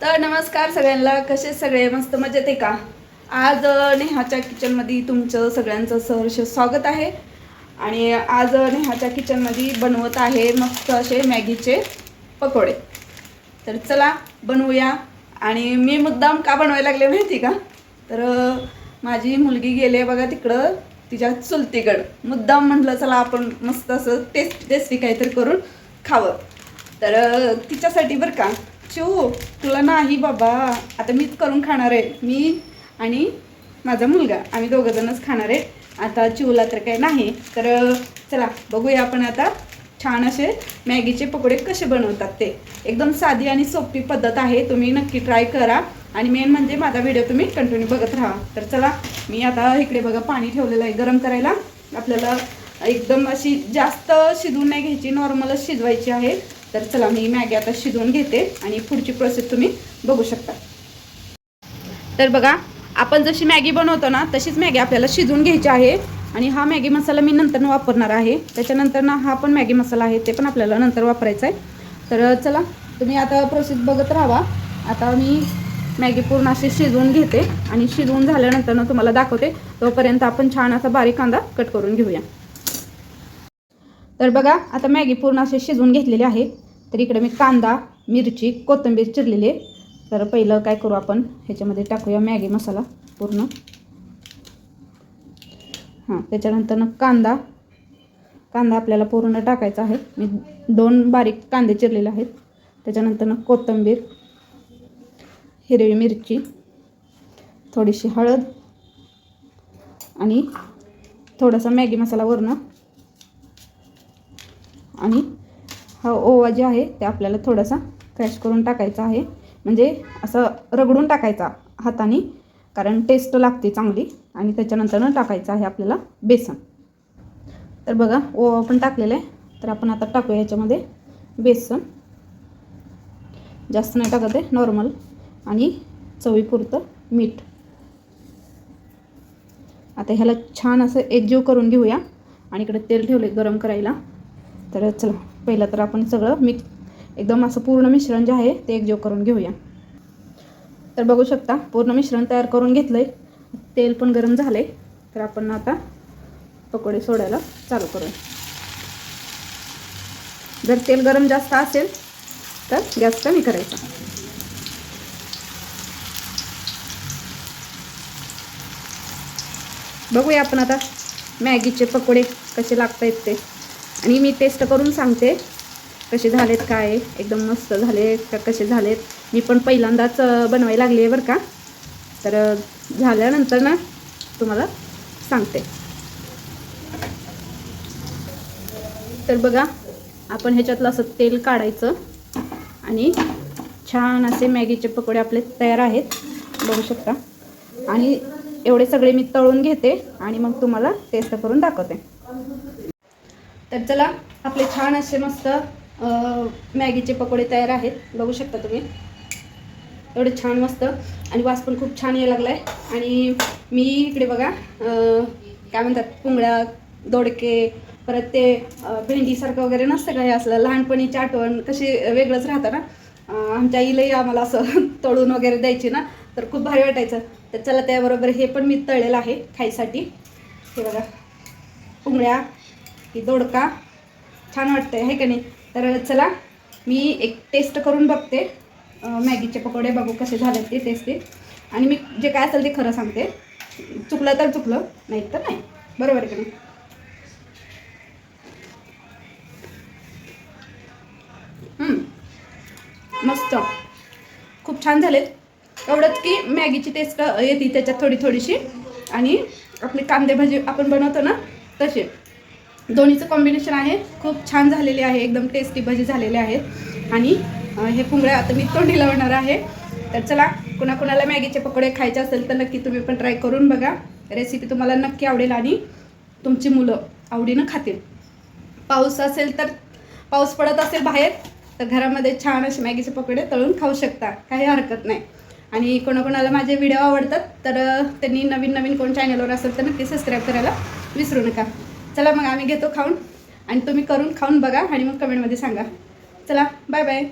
तर नमस्कार सगळ्यांना. कसे सगळे? मस्त मजेत आहे का? आज नेहाच्या किचनमध्ये तुमचं सगळ्यांचं सहर्ष स्वागत आहे. आणि आज नेहाच्या किचनमध्ये बनवत आहे मस्त असे मॅगीचे पकोडे. तर चला बनवूया. आणि मी मुद्दाम का बनवायला लागले माहिती का? तर माझी मुलगी गेली बघा तिकडं तिच्या चुलतीकडं. मुद्दाम म्हटलं चला आपण मस्त असं टेस्ट टेस्टी काहीतरी करून खावं. तर तिच्यासाठी बरं का चिऊ तुला नाही बाबा. आता मीच करून खाणार आहे. मी आणि माझा मुलगा आम्ही दोघं जणच खाणार आहे. आता चिवला तर काही नाही. तर चला बघूया आपण आता छान असे मॅगीचे पकोडे कसे बनवतात ते. एकदम साधी आणि सोपी पद्धत आहे. तुम्ही नक्की ट्राय करा. आणि मेन म्हणजे माझा व्हिडिओ तुम्ही कंटिन्यू बघत राहा. तर चला मी आता इकडे बघा पाणी ठेवलेलं आहे गरम करायला. आपल्याला एकदम अशी जास्त शिजवून नाही घ्यायची. नॉर्मलच शिजवायची आहे. तर चला मी मॅगी आता शिजवून घेते आणि पुढची प्रोसेस तुम्ही बघू शकता. तर बघा आपण जशी मॅगी बनवतो ना तशीच मॅगी आपल्याला शिजवून घ्यायची आहे. आणि हा मॅगी मसाला मी नंतर वापरणार आहे. त्याच्यानंतर ना हा पण मॅगी मसाला आहे ते पण आपल्याला नंतर वापरायचा आहे. तर चला तुम्ही आता प्रोसेस बघत राहा. आता मी मॅगी पूर्ण अशी शिजवून घेते. आणि शिजवून झाल्यानंतर ना तुम्हाला दाखवते. तोपर्यंत आपण छान असा बारीक कांदा कट करून घेऊया. तर बघा आता मॅगी पूर्ण असे शिजवून घेतलेले आहे. तर इकडे मी कांदा मिरची कोथिंबीर चिरलेली आहे. तर पहिलं काय करू आपण? ह्याच्यामध्ये टाकूया मॅगी मसाला पूर्ण. हां त्याच्यानंतर ना कांदा. कांदा आपल्याला पूर्ण टाकायचा आहे. मी दोन बारीक कांदे चिरलेले आहेत. त्याच्यानंतर ना कोथिंबीर हिरवी मिरची थोडीशी हळद आणि थोडासा मॅगी मसाला वरनं आणि हा ओवा जे आहे ते आपल्याला थोडासा क्रॅश करून टाकायचा आहे. म्हणजे असं रगडून टाकायचा हाताने कारण टेस्ट लागते चांगली आणि त्याच्यानंतरनं टाकायचं आहे आपल्याला बेसन. तर बघा ओवा पण टाकलेला आहे. तर आपण आता टाकूया याच्यामध्ये बेसन. जास्त नाही टाकत आहे नॉर्मल आणि चवीपुरतं मीठ. आता ह्याला छान असं एकजीव करून घेऊया. आणि इकडे तेल ठेवले गरम करायला. तर चला पहिलं तर आपण सगळं मिक्स एकदम असं पूर्ण मिश्रण जे आहे ते एकजीव करून घेऊया. तर बघू शकता पूर्ण मिश्रण तयार करून घेतलं आहे तेल पण गरम झालं आहे तर आपण आता पकोडे सोडायला चालू करूया. जर तेल गरम जास्त असेल तर गॅस कमी करायचा. बघूया आपण आता मॅगीचे पकोडे कसे लागत आहेत ते. आणि मी टेस्ट करून सांगते कसे झालेत काय? एकदम मस्त झाले का कसे झालेत? मी पण पहिल्यांदाच बनवायला लागली आहे बरं का? तर झाल्यानंतर ना तुम्हाला सांगते. तर बघा आपण ह्याच्यातलं असं तेल काढायचं आणि छान असे मॅगीचे पकोडे आपले तयार आहेत बघू शकता. आणि एवढे सगळे मी तळून घेते आणि मग तुम्हाला टेस्ट करून दाखवते. तर चला आपले छान असे मस्त मॅगीचे पकोडे तयार आहेत. बघू शकता तुम्ही. एवढे छान मस्त. आणि वास पण खूप छान यायला लागला आहे आणि मी इकडे बघा काय म्हणतात पुंगळ्या दोडके परत ते भेंडीसारखं वगैरे नसतं का हे असलं? लहानपणीची आठवण कशी वेगळंच राहतं ना? आमच्या आईलाही आम्हाला असं तळून वगैरे द्यायची ना? तर खूप भारी वाटायचं. तर चला त्याबरोबर हे पण मी तळलेलं आहे खायसाठी. हे बघा. पुंगळ्या ही दोडका. छान वाटतं आहे का नाही? तर चला मी एक टेस्ट करून बघते. मॅगीचे पकोडे बघू कसे झाले ते टेस्टी आणि मी जे काय असेल ते खरं सांगते. चुकलं तर चुकलं नाही तर नाही. बरोबर आहे का नाही? मस्त. खूप छान झालेत. एवढंच की मॅगीची टेस्ट येते त्याच्यात थोडी थोडीशी. आणि आपली कांदे भाजी आपण बनवतो ना तसे. दोन्हीचं कॉम्बिनेशन आहे. खूप छान झालेले आहे. एकदम टेस्टी भजी झालेले आहेत. आणि हे पुंगळ्या आता मी तोंडी लावणार आहे. तर चला कुणाकुणाला मॅगीचे पकोडे खायचे असेल तर नक्की तुम्ही पण ट्राय करून बघा. रेसिपी तुम्हाला नक्की आवडेल आणि तुमची मुलं आवडीनं खातील. पाऊस असेल तर पाऊस पडत असेल बाहेर तर घरामध्ये छान असे मॅगीचे पकोडे तळून खाऊ शकता. काही हरकत नाही. आणि कोणाकोणाला माझे व्हिडिओ आवडतात तर त्यांनी नवीन नवीन कोण चॅनलवर असेल तर नक्की सबस्क्राईब करायला विसरू नका. चला मग आम्ही घेतो खाऊन आणि तुम्ही करून खाऊन बघा आणि मग कमेंटमध्ये सांगा. चला बाय बाय